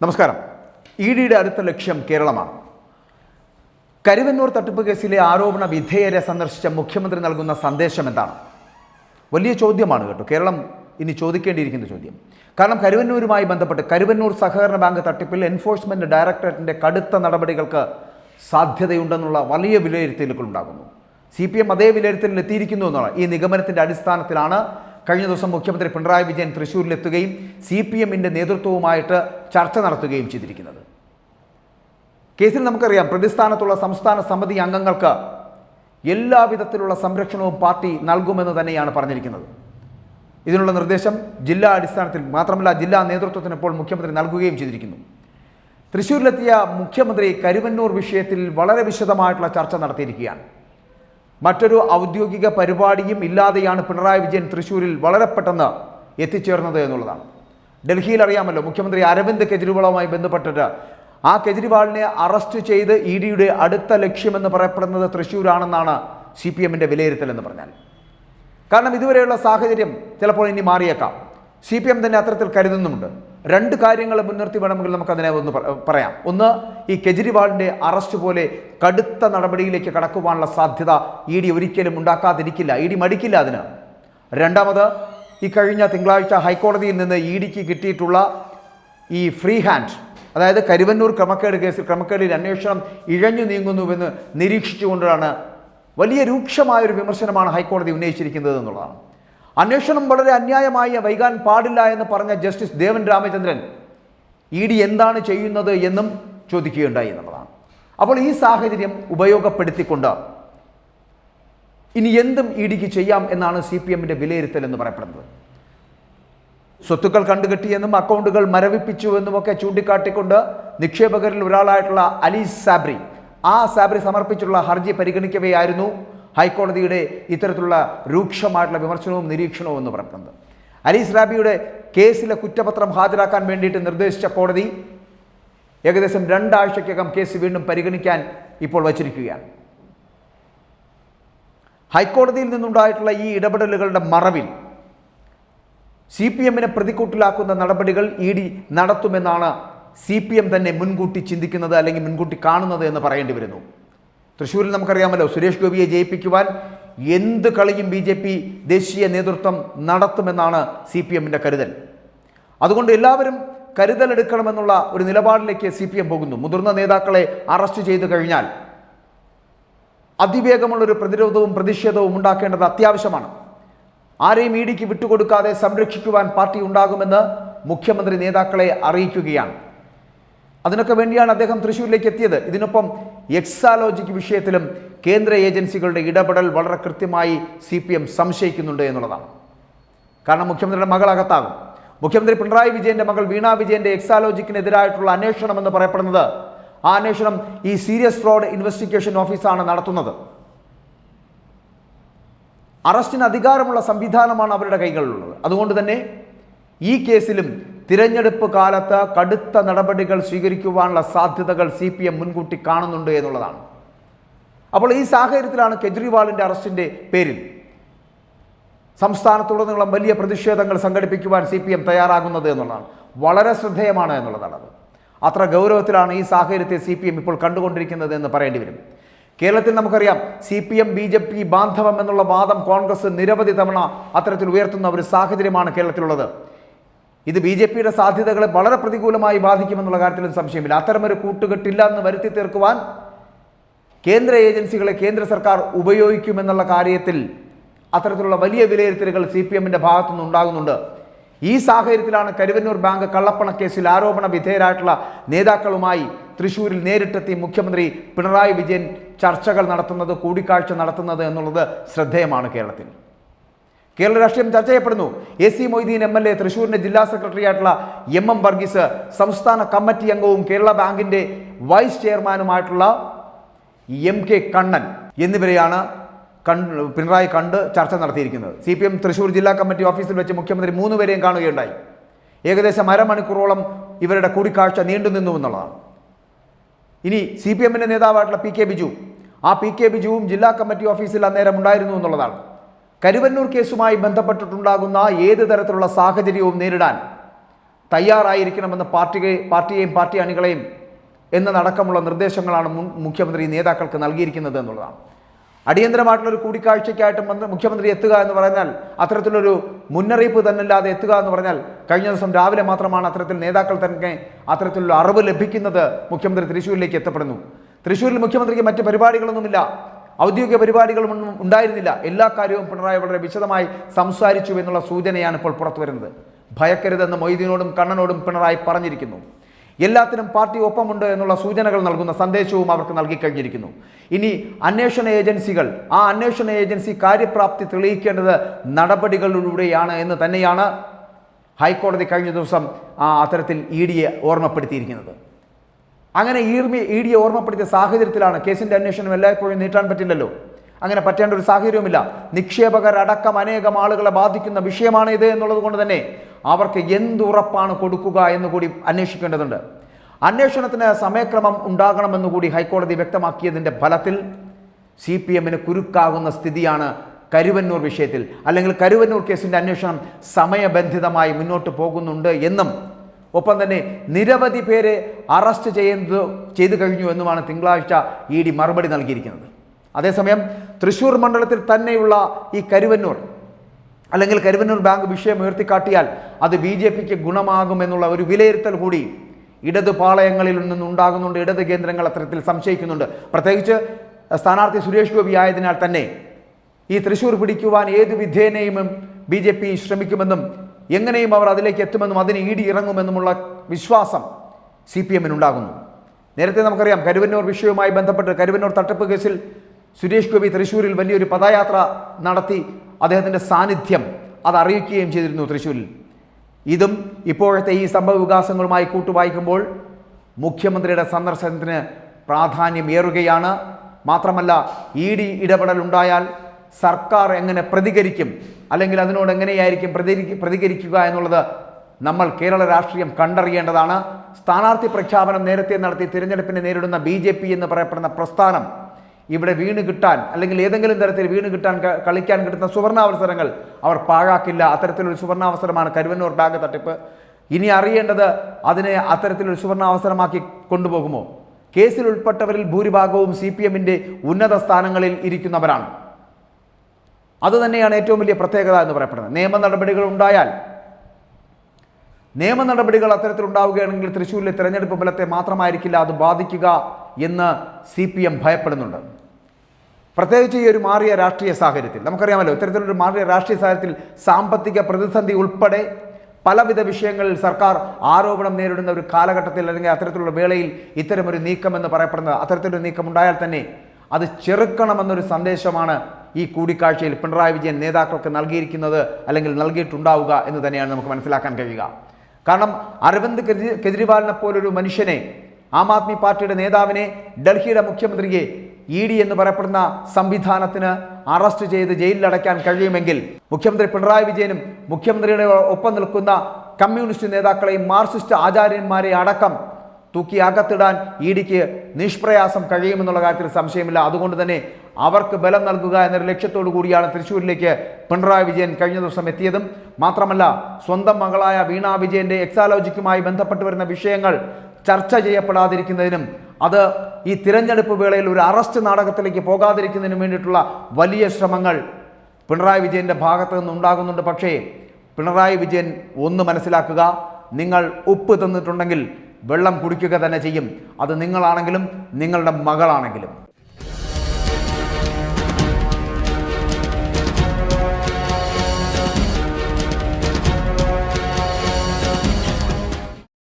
നമസ്കാരം. ഇ ഡിയുടെ അടുത്ത ലക്ഷ്യം കേരളമാണ്. കരുവന്നൂർ തട്ടിപ്പ് കേസിലെ ആരോപണ വിധേയരെ സന്ദർശിച്ച മുഖ്യമന്ത്രി നൽകുന്ന സന്ദേശം എന്താണ്? വലിയ ചോദ്യമാണ് കേട്ടോ. കേരളം ഇനി ചോദിക്കേണ്ടിയിരിക്കുന്ന ചോദ്യം. കാരണം കരുവന്നൂരുമായി ബന്ധപ്പെട്ട് കരുവന്നൂർ സഹകരണ ബാങ്ക് തട്ടിപ്പിൽ എൻഫോഴ്സ്മെന്റ് ഡയറക്ടറേറ്റിന്റെ കടുത്ത നടപടികൾക്ക് സാധ്യതയുണ്ടെന്നുള്ള വലിയ വിലയിരുത്തലുകൾ ഉണ്ടാകുന്നു. സി പി എം അതേ വിലയിരുത്തലിൽ എത്തിയിരിക്കുന്നു എന്നുള്ള ഈ നിഗമനത്തിന്റെ അടിസ്ഥാനത്തിലാണ് കഴിഞ്ഞ ദിവസം മുഖ്യമന്ത്രി പിണറായി വിജയൻ തൃശ്ശൂരിലെത്തുകയും സി പി എമ്മിന്റെ നേതൃത്വവുമായിട്ട് ചർച്ച നടത്തുകയും ചെയ്തിരിക്കുന്നത്. കേസിൽ നമുക്കറിയാം പ്രതിസ്ഥാനത്തുള്ള സംസ്ഥാന സമിതി അംഗങ്ങൾക്ക് എല്ലാവിധത്തിലുള്ള സംരക്ഷണവും പാർട്ടി നൽകുമെന്ന് തന്നെയാണ് പറഞ്ഞിരിക്കുന്നത്. ഇതിനുള്ള നിർദ്ദേശം ജില്ലാ അടിസ്ഥാനത്തിൽ മാത്രമല്ല ജില്ലാ നേതൃത്വത്തിന് ഇപ്പോൾ മുഖ്യമന്ത്രി നൽകുകയും ചെയ്തിരിക്കുന്നു. തൃശ്ശൂരിലെത്തിയ മുഖ്യമന്ത്രി കരുവന്നൂർ വിഷയത്തിൽ വളരെ വിശദമായിട്ടുള്ള ചർച്ച നടത്തിയിരിക്കുകയാണ്. മറ്റൊരു ഔദ്യോഗിക പരിപാടിയും ഇല്ലാതെയാണ് പിണറായി വിജയൻ തൃശ്ശൂരിൽ വളരെ പെട്ടെന്ന് എത്തിച്ചേർന്നത് എന്നുള്ളതാണ്. ഡൽഹിയിൽ അറിയാമല്ലോ മുഖ്യമന്ത്രി അരവിന്ദ് കെജ്രിവാളുമായി ബന്ധപ്പെട്ടിട്ട് ആ കെജ്രിവാളിനെ അറസ്റ്റ് ചെയ്ത് ഇ ഡിയുടെ അടുത്ത ലക്ഷ്യമെന്ന് പറയപ്പെടുന്നത് തൃശ്ശൂരാണെന്നാണ് സി പി എമ്മിന്റെ വിലയിരുത്തൽ എന്ന് പറഞ്ഞാൽ. കാരണം ഇതുവരെയുള്ള സാഹചര്യം ചിലപ്പോൾ ഇനി മാറിയേക്കാം. സി പി എം തന്നെ അത്തരത്തിൽ കരുതുന്നുമുണ്ട്. രണ്ട് കാര്യങ്ങൾ മുൻനിർത്തി വേണമെങ്കിൽ നമുക്കതിനെ ഒന്ന് പറയാം. ഒന്ന് ഈ കെജ്രിവാളിന്റെ അറസ്റ്റ് പോലെ കടുത്ത നടപടിയിലേക്ക് കടക്കുവാനുള്ള സാധ്യത ഇ ഡി ഒരിക്കലും ഉണ്ടാക്കാതിരിക്കില്ല. ഇ ഡി മടിക്കില്ല അതിന്. രണ്ടാമത് ഈ കഴിഞ്ഞ തിങ്കളാഴ്ച ഹൈക്കോടതിയിൽ നിന്ന് ഇ ഡിക്ക് കിട്ടിയിട്ടുള്ള ഈ ഫ്രീ ഹാൻഡ് അതായത് കരുവന്നൂർ ക്രമക്കേട് കേസിൽ ക്രമക്കേടിൽ അന്വേഷണം ഇഴഞ്ഞു നീങ്ങുന്നുവെന്ന് നിരീക്ഷിച്ചുകൊണ്ടാണ് വലിയ രൂക്ഷമായൊരു വിമർശനമാണ് ഹൈക്കോടതി ഉന്നയിച്ചിരിക്കുന്നത് എന്നുള്ളതാണ് അന്വേഷണം വളരെ അന്യായമായി വൈകാൻ പാടില്ല എന്ന് പറഞ്ഞ justice Devan Ramachandran E D എന്താണ് ചെയ്യുന്നത് എന്നും ചോദിക്കുകയുണ്ടായി എന്നുള്ളതാണ്. അപ്പോൾ ഈ സാഹചര്യം ഉപയോഗപ്പെടുത്തിക്കൊണ്ട് ഇനി എന്തും ഇ ഡിക്ക് ചെയ്യാം എന്നാണ് സി പി എമ്മിന്റെ വിലയിരുത്തൽ എന്ന് പറയപ്പെടുന്നത്. സ്വത്തുക്കൾ കണ്ടുകെട്ടിയെന്നും അക്കൗണ്ടുകൾ മരവിപ്പിച്ചു ഒക്കെ ചൂണ്ടിക്കാട്ടിക്കൊണ്ട് നിക്ഷേപകരിൽ ഒരാളായിട്ടുള്ള അലി സാബ്രി. ആ സാബ്രി സമർപ്പിച്ചുള്ള ഹർജി പരിഗണിക്കവെയായിരുന്നു. ഹൈക്കോടതിയുടെ ഇത്തരത്തിലുള്ള രൂക്ഷമായിട്ടുള്ള വിമർശനവും നിരീക്ഷണവും എന്ന് പറയുന്നത് അലീസ് റാബിയുടെ കേസിലെ കുറ്റപത്രം ഹാജരാക്കാൻ വേണ്ടിയിട്ട് നിർദ്ദേശിച്ച കോടതി ഏകദേശം രണ്ടാഴ്ചയ്ക്കകം കേസ് വീണ്ടും പരിഗണിക്കാൻ ഇപ്പോൾ വച്ചിരിക്കുകയാണ്. ഹൈക്കോടതിയിൽ നിന്നുണ്ടായിട്ടുള്ള ഈ ഇടപെടലുകളുടെ മറവിൽ സി പി എമ്മിനെ പ്രതിക്കൂട്ടിലാക്കുന്ന നടപടികൾ ഇ ഡി നടത്തുമെന്നാണ് സി പി എം തന്നെ മുൻകൂട്ടി ചിന്തിക്കുന്നത് അല്ലെങ്കിൽ മുൻകൂട്ടി കാണുന്നത് എന്ന് പറയേണ്ടി വരുന്നു. തൃശ്ശൂരിൽ നമുക്കറിയാമല്ലോ സുരേഷ് ഗോപിയെ ജയിപ്പിക്കുവാൻ എന്ത് കളിയും ബി ജെ പി ദേശീയ നേതൃത്വം നടത്തുമെന്നാണ് സി പി എമ്മിന്റെ കരുതൽ. അതുകൊണ്ട് എല്ലാവരും കരുതലെടുക്കണമെന്നുള്ള ഒരു നിലപാടിലേക്ക് സി പി എം പോകുന്നു. മുതിർന്ന നേതാക്കളെ അറസ്റ്റ് ചെയ്തു കഴിഞ്ഞാൽ അതിവേഗമുള്ളൊരു പ്രതിരോധവും പ്രതിഷേധവും ഉണ്ടാക്കേണ്ടത് അത്യാവശ്യമാണ്. ആരെയും ഇ ഡിക്ക് വിട്ടുകൊടുക്കാതെ സംരക്ഷിക്കുവാൻ പാർട്ടി ഉണ്ടാകുമെന്ന് മുഖ്യമന്ത്രി നേതാക്കളെ അറിയിക്കുകയാണ്. അതിനൊക്കെ വേണ്ടിയാണ് അദ്ദേഹം തൃശ്ശൂരിലേക്ക് എത്തിയത്. ഇതിനൊപ്പം എക്സാലോജിക് വിഷയത്തിലും കേന്ദ്ര ഏജൻസികളുടെ ഇടപെടൽ വളരെ കൃത്യമായി സി പി എം സംശയിക്കുന്നുണ്ട് എന്നുള്ളതാണ്. കാരണം മുഖ്യമന്ത്രിയുടെ മകൾ അകത്താകും മുഖ്യമന്ത്രി പിണറായി വിജയന്റെ മകൾ വീണ വിജയന്റെ എക്സാലോജിക്കിനെതിരായിട്ടുള്ള അന്വേഷണം എന്ന് പറയപ്പെടുന്നത് ആ അന്വേഷണം ഈ സീരിയസ് ഫ്രോഡ് ഇൻവെസ്റ്റിഗേഷൻ ഓഫീസാണ് നടത്തുന്നത്. അറസ്റ്റിന് അധികാരമുള്ള സംവിധാനമാണ് അവരുടെ കൈകളിലുള്ളത്. അതുകൊണ്ട് തന്നെ ഈ കേസിലും തിരഞ്ഞെടുപ്പ് കാലത്ത് കടുത്ത നടപടികൾ സ്വീകരിക്കുവാനുള്ള സാധ്യതകൾ സി പി എം മുൻകൂട്ടി കാണുന്നുണ്ട് എന്നുള്ളതാണ്. അപ്പോൾ ഈ സാഹചര്യത്തിലാണ് കെജ്രിവാളിന്റെ അറസ്റ്റിന്റെ പേരിൽ സംസ്ഥാനത്തുടനീളം വലിയ പ്രതിഷേധങ്ങൾ സംഘടിപ്പിക്കുവാൻ സി പി എം തയ്യാറാകുന്നത് എന്നുള്ളതാണ്. വളരെ ശ്രദ്ധേയമാണ് എന്നുള്ളതാണ് അത് അത്ര ഗൗരവത്തിലാണ് ഈ സാഹചര്യത്തെ സി പി എം ഇപ്പോൾ കണ്ടുകൊണ്ടിരിക്കുന്നത് എന്ന് പറയേണ്ടി വരും. കേരളത്തിൽ നമുക്കറിയാം C P M B J P ബാന്ധവം എന്നുള്ള വാദം കോൺഗ്രസ് നിരവധി തവണ അത്തരത്തിൽ ഉയർത്തുന്ന ഒരു സാഹചര്യമാണ് കേരളത്തിലുള്ളത്. ഇത് ബി ജെ പിയുടെ സാധ്യതകളെ വളരെ പ്രതികൂലമായി ബാധിക്കുമെന്നുള്ള കാര്യത്തിലും സംശയമില്ല. അത്തരമൊരു കൂട്ടുകെട്ടില്ല എന്ന് വരുത്തി തീർക്കുവാൻ കേന്ദ്ര ഏജൻസികളെ കേന്ദ്ര സർക്കാർ ഉപയോഗിക്കുമെന്നുള്ള കാര്യത്തിൽ അത്തരത്തിലുള്ള വലിയ വിലയിരുത്തലുകൾ സി പി എമ്മിന്റെ ഭാഗത്തുനിന്ന് ഉണ്ടാകുന്നുണ്ട്. ഈ സാഹചര്യത്തിലാണ് കരുവന്നൂർ ബാങ്ക് കള്ളപ്പണ കേസിൽ ആരോപണ വിധേയരായിട്ടുള്ള നേതാക്കളുമായി തൃശൂരിൽ നേരിട്ടെത്തി മുഖ്യമന്ത്രി പിണറായി വിജയൻ ചർച്ചകൾ നടത്തുന്നത് കൂടിക്കാഴ്ച നടത്തുന്നത് എന്നുള്ളത് ശ്രദ്ധേയമാണ് കേരളത്തിൽ. കേരള രാഷ്ട്രീയം ചർച്ച ചെയ്യപ്പെടുന്നു. A C Moideen M L A തൃശ്ശൂരിന്റെ ജില്ലാ സെക്രട്ടറി ആയിട്ടുള്ള എം എം വർഗീസ് സംസ്ഥാന കമ്മിറ്റി അംഗവും കേരള ബാങ്കിന്റെ വൈസ് ചെയർമാനുമായിട്ടുള്ള എം കെ കണ്ണൻ എന്നിവരെയാണ് പിണറായി കണ്ട് ചർച്ച നടത്തിയിരിക്കുന്നത്. സി പി എം തൃശ്ശൂർ ജില്ലാ കമ്മിറ്റി ഓഫീസിൽ വെച്ച് മുഖ്യമന്ത്രി മൂന്നുപേരെയും കാണുകയുണ്ടായി. ഏകദേശം അരമണിക്കൂറോളം ഇവരുടെ കൂടിക്കാഴ്ച നീണ്ടു നിന്നു എന്നുള്ളതാണ്. ഇനി സി പി എമ്മിന്റെ നേതാവായിട്ടുള്ള പി കെ ബിജു. ആ പി കെ ബിജുവും ജില്ലാ കമ്മിറ്റി ഓഫീസിൽ അന്നേരം ഉണ്ടായിരുന്നു എന്നുള്ളതാണ്. കരുവന്നൂർ കേസുമായി ബന്ധപ്പെട്ടിട്ടുണ്ടാകുന്ന ഏത് തരത്തിലുള്ള സാഹചര്യവും നേരിടാൻ തയ്യാറായിരിക്കണമെന്ന് പാർട്ടിയെ പാർട്ടിയെയും പാർട്ടി അണികളെയും എന്നതടക്കമുള്ള നിർദ്ദേശങ്ങളാണ് മുഖ്യമന്ത്രി നേതാക്കൾക്ക് നൽകിയിരിക്കുന്നത് എന്നുള്ളതാണ്. അടിയന്തരമായിട്ടുള്ള ഒരു കൂടിക്കാഴ്ചയ്ക്കായിട്ട് മന്ത്രി- മുഖ്യമന്ത്രി എത്തുക എന്ന് പറഞ്ഞാൽ അത്തരത്തിലൊരു മുന്നറിയിപ്പ് തന്നെല്ലാതെ എത്തുക എന്ന് പറഞ്ഞാൽ കഴിഞ്ഞ ദിവസം രാവിലെ മാത്രമാണ് അത്തരത്തിൽ നേതാക്കൾ തന്നെ അത്തരത്തിലുള്ള അറിവ് ലഭിക്കുന്നത് മുഖ്യമന്ത്രി തൃശ്ശൂരിലേക്ക് എത്തപ്പെടുന്നു. തൃശ്ശൂരിൽ മുഖ്യമന്ത്രിക്ക് മറ്റ് പരിപാടികളൊന്നുമില്ല. ഔദ്യോഗിക പരിപാടികളൊന്നും ഉണ്ടായിരുന്നില്ല. എല്ലാ കാര്യവും പിണറായി വളരെ വിശദമായി സംസാരിച്ചു എന്നുള്ള സൂചനയാണ് ഇപ്പോൾ പുറത്തു വരുന്നത്. ഭയക്കരുതെന്ന് മൊയ്തീനോടും കണ്ണനോടും പിണറായി പറഞ്ഞിരിക്കുന്നു. എല്ലാത്തിനും പാർട്ടി ഒപ്പമുണ്ട് എന്നുള്ള സൂചനകൾ നൽകുന്ന സന്ദേശവും അവർക്ക് നൽകിക്കഴിഞ്ഞിരിക്കുന്നു ഇനി അന്വേഷണ ഏജൻസികൾ ആ അന്വേഷണ ഏജൻസി കാര്യപ്രാപ്തി തെളിയിക്കേണ്ടത് നടപടികളിലൂടെയാണ് എന്ന് തന്നെയാണ് ഹൈക്കോടതി കഴിഞ്ഞ ദിവസം ആ അത്തരത്തിൽ ഇ ഡിയെ ഓർമ്മപ്പെടുത്തിയിരിക്കുന്നത്. അങ്ങനെ ഈർമി ഇ ഡിയെ ഓർമ്മപ്പെടുത്തിയ സാഹചര്യത്തിലാണ് കേസിന്റെ അന്വേഷണം എല്ലായ്പ്പോഴും നീട്ടാൻ പറ്റില്ലല്ലോ. അങ്ങനെ പറ്റേണ്ട ഒരു സാഹചര്യവുമില്ല. നിക്ഷേപകരടക്കം അനേകം ആളുകളെ ബാധിക്കുന്ന വിഷയമാണ് ഇത് എന്നുള്ളത് കൊണ്ട് തന്നെ അവർക്ക് എന്തുറപ്പാണ് കൊടുക്കുക എന്ന് കൂടി അന്വേഷിക്കേണ്ടതുണ്ട്. അന്വേഷണത്തിന് സമയക്രമം ഉണ്ടാകണമെന്ന് കൂടി ഹൈക്കോടതി വ്യക്തമാക്കിയതിന്റെ ഫലത്തിൽ സി പി എമ്മിന് കുരുക്കാകുന്ന സ്ഥിതിയാണ് കരുവന്നൂർ വിഷയത്തിൽ. അല്ലെങ്കിൽ കരുവന്നൂർ കേസിന്റെ അന്വേഷണം സമയബന്ധിതമായി മുന്നോട്ട് പോകുന്നുണ്ട് എന്നും ഒപ്പം തന്നെ നിരവധി പേരെ അറസ്റ്റ് ചെയ്യുന്നത് ചെയ്തു കഴിഞ്ഞു എന്നുമാണ് തിങ്കളാഴ്ച ഇ ഡി മറുപടി നൽകിയിരിക്കുന്നത്. അതേസമയം തൃശൂർ മണ്ഡലത്തിൽ തന്നെയുള്ള ഈ കരുവന്നൂർ അല്ലെങ്കിൽ കരുവന്നൂർ ബാങ്ക് വിഷയം ഉയർത്തിക്കാട്ടിയാൽ അത് ബി ജെ പിക്ക് ഗുണമാകുമെന്നുള്ള ഒരു വിലയിരുത്തൽ കൂടി ഇടതു പാളയങ്ങളിൽ നിന്നുണ്ടാകുന്നുണ്ട്. ഇടത് കേന്ദ്രങ്ങൾ അത്തരത്തിൽ സംശയിക്കുന്നുണ്ട്. പ്രത്യേകിച്ച് സ്ഥാനാർത്ഥി സുരേഷ് ഗോപി ആയതിനാൽ തന്നെ ഈ തൃശൂർ പിടിക്കുവാൻ ഏത് വിധേനയും ബി ജെ പി ശ്രമിക്കുമെന്നും എങ്ങനെയും അവർ അതിലേക്ക് എത്തുമെന്നും അതിന് ഈടി ഇറങ്ങുമെന്നുമുള്ള വിശ്വാസം സി പി എമ്മിനുണ്ടാകുന്നു. നേരത്തെ നമുക്കറിയാം കരുവന്നൂർ വിഷയവുമായി ബന്ധപ്പെട്ട് കരുവന്നൂർ തട്ടിപ്പ് കേസിൽ സുരേഷ് ഗോപി തൃശ്ശൂരിൽ വലിയൊരു പദയാത്ര നടത്തി അദ്ദേഹത്തിന്റെ സാന്നിധ്യം അത് അറിയിക്കുകയും ചെയ്തിരുന്നു തൃശ്ശൂരിൽ. ഇതും ഇപ്പോഴത്തെ ഈ സംഭവ വികാസങ്ങളുമായി കൂട്ടുവായിക്കുമ്പോൾ മുഖ്യമന്ത്രിയുടെ സന്ദർശനത്തിന് പ്രാധാന്യമേറുകയാണ്. മാത്രമല്ല ഇ ഡി ഇടപെടലുണ്ടായാൽ സർക്കാർ എങ്ങനെ പ്രതികരിക്കും അല്ലെങ്കിൽ അതിനോട് എങ്ങനെയായിരിക്കും പ്രതികരി- പ്രതികരിക്കുക എന്നുള്ളത് നമ്മൾ കേരള രാഷ്ട്രീയം കണ്ടറിയേണ്ടതാണ്. സ്ഥാനാർത്ഥി പ്രഖ്യാപനം നേരത്തെ നടത്തി തിരഞ്ഞെടുപ്പിനെ നേരിടുന്ന ബി ജെ പി എന്ന് പറയപ്പെടുന്ന പ്രസ്ഥാനം ഇവിടെ വീണ് കിട്ടാൻ അല്ലെങ്കിൽ ഏതെങ്കിലും തരത്തിൽ വീണ് കിട്ടാൻ കളിക്കാൻ കിട്ടുന്ന സുവർണാവസരങ്ങൾ അവർ പാഴാക്കില്ല. അത്തരത്തിലൊരു സുവർണാവസരമാണ് കരുവന്നൂർ ബാങ്ക് തട്ടിപ്പ്. ഇനി അറിയേണ്ടത് അതിനെ അത്തരത്തിലൊരു സുവർണാവസരമാക്കി കൊണ്ടുപോകുമോ? കേസിൽ ഉൾപ്പെട്ടവരിൽ ഭൂരിഭാഗവും സി പി എമ്മിന്റെ ഉന്നത സ്ഥാനങ്ങളിൽ ഇരിക്കുന്നവരാണ്. അതുതന്നെയാണ് ഏറ്റവും വലിയ പ്രത്യേകത എന്ന് പറയപ്പെടുന്നത്. നിയമ നടപടികൾ ഉണ്ടായാൽ നിയമ നടപടികൾ അത്തരത്തിൽ ഉണ്ടാവുകയാണെങ്കിൽ തൃശ്ശൂരിലെ തിരഞ്ഞെടുപ്പ് ഫലത്തെ മാത്രമായിരിക്കില്ല അത് ബാധിക്കുക എന്ന് സി പി എം ഭയപ്പെടുന്നുണ്ട്. പ്രത്യേകിച്ച് ഈ ഒരു മാറിയ രാഷ്ട്രീയ സാഹചര്യത്തിൽ നമുക്കറിയാമല്ലോ ഇത്തരത്തിലൊരു മാറിയ രാഷ്ട്രീയ സാഹചര്യത്തിൽ സാമ്പത്തിക പ്രതിസന്ധി ഉൾപ്പെടെ പലവിധ വിഷയങ്ങളിൽ സർക്കാർ ആരോപണം നേരിടുന്ന ഒരു കാലഘട്ടത്തിൽ അല്ലെങ്കിൽ അത്തരത്തിലുള്ള വേളയിൽ ഇത്തരമൊരു നീക്കം എന്ന് പറയപ്പെടുന്നത് അത്തരത്തിലൊരു നീക്കം ഉണ്ടായാൽ തന്നെ അത് ചെറുക്കണമെന്നൊരു സന്ദേശമാണ് ഈ കൂടിക്കാഴ്ചയിൽ പിണറായി വിജയൻ നേതാക്കൾക്ക് നൽകിയിരിക്കുന്നത് അല്ലെങ്കിൽ നൽകിയിട്ടുണ്ടാവുക എന്ന് തന്നെയാണ് നമുക്ക് മനസ്സിലാക്കാൻ കഴിയുക. കാരണം അരവിന്ദ് കെജ്രി കെജ്രിവാളിനെ പോലൊരു മനുഷ്യനെ ആം ആദ്മി പാർട്ടിയുടെ നേതാവിനെ ഡൽഹിയുടെ മുഖ്യമന്ത്രിയെ ഇ ഡി എന്ന് പറയപ്പെടുന്ന സംവിധാനത്തിന് അറസ്റ്റ് ചെയ്ത് ജയിലിലടയ്ക്കാൻ കഴിയുമെങ്കിൽ മുഖ്യമന്ത്രി പിണറായി വിജയനും മുഖ്യമന്ത്രിയുടെ ഒപ്പം നിൽക്കുന്ന കമ്മ്യൂണിസ്റ്റ് നേതാക്കളെയും മാർക്സിസ്റ്റ് ആചാര്യന്മാരെ അടക്കം തൂക്കി അകത്തിടാൻ ഇ ഡിക്ക് നിഷ്പ്രയാസം കഴിയുമെന്നുള്ള കാര്യത്തിൽ സംശയമില്ല. അതുകൊണ്ട് തന്നെ അവർക്ക് ബലം നൽകുക എന്നൊരു ലക്ഷ്യത്തോടു കൂടിയാണ് തൃശ്ശൂരിലേക്ക് പിണറായി വിജയൻ കഴിഞ്ഞ ദിവസം എത്തിയതും. മാത്രമല്ല സ്വന്തം മകളായ വീണ വിജയന്റെ എക്സാലോജിക്കുമായി ബന്ധപ്പെട്ട് വരുന്ന വിഷയങ്ങൾ ചർച്ച ചെയ്യപ്പെടാതിരിക്കുന്നതിനും അത് ഈ തിരഞ്ഞെടുപ്പ് വേളയിൽ ഒരു അറസ്റ്റ് നാടകത്തിലേക്ക് പോകാതിരിക്കുന്നതിനും വേണ്ടിയിട്ടുള്ള വലിയ ശ്രമങ്ങൾ പിണറായി വിജയന്റെ ഭാഗത്ത് നിന്നുണ്ടാകുന്നുണ്ട്. പക്ഷേ പിണറായി വിജയൻ ഒന്ന് മനസ്സിലാക്കുക നിങ്ങൾ ഉപ്പ് തന്നിട്ടുണ്ടെങ്കിൽ വെള്ളം കുടിക്കുക തന്നെ ചെയ്യും. അത് നിങ്ങളാണെങ്കിലും നിങ്ങളുടെ മകളാണെങ്കിലും.